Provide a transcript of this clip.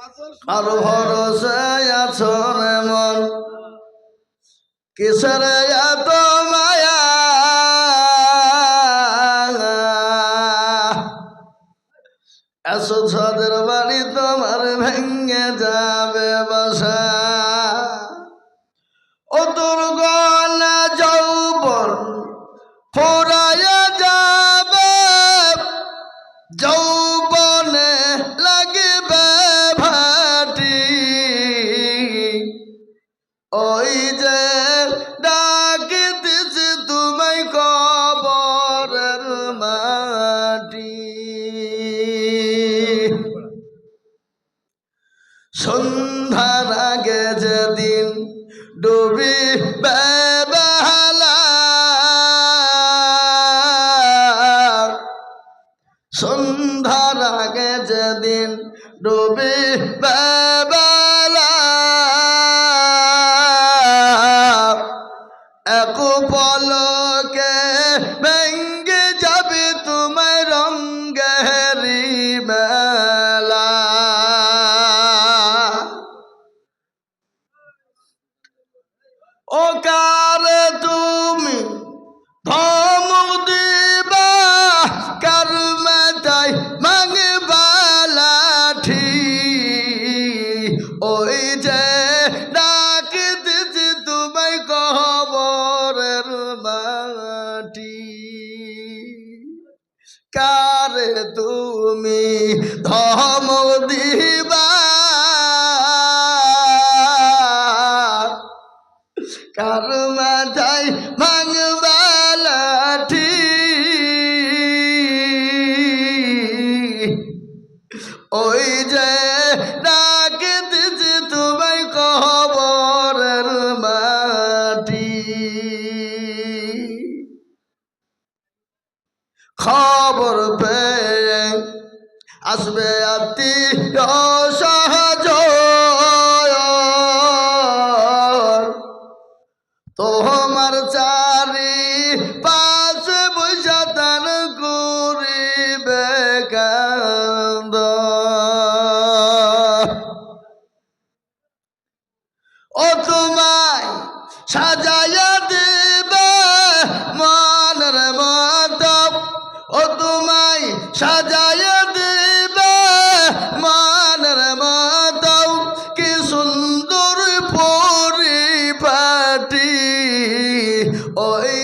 আর ভরসে আছো রে মন? কিসের এত মায়া? এসো ছাদের বাড়ি তোমার ভেঙে যাবে বাসা। ওই যে ডাকিতেছে তোমায় কবরের মাটি। সন্ধ্যার আগে যেদিন ডুবি সন্ধ্যার আগে যেদিন ডুবি বেলা ও কারে তুমি ধমক দিবা কার মাথায় মাংবা লাঠি। ওই যে ডাক দিছি তোমায় কবরের মাটি। কারে তুমি ধমক কার মাথায় ভাঙবা লাঠি। ওই যে খবর পেয়ে আসবে আত্মি সহজ ও তোমায় সাজাইয়া দেবে মনের মত। ও তোমায় সাজাইয়া দেবে মনের মত। কি সুন্দর পরিপাটি। ওই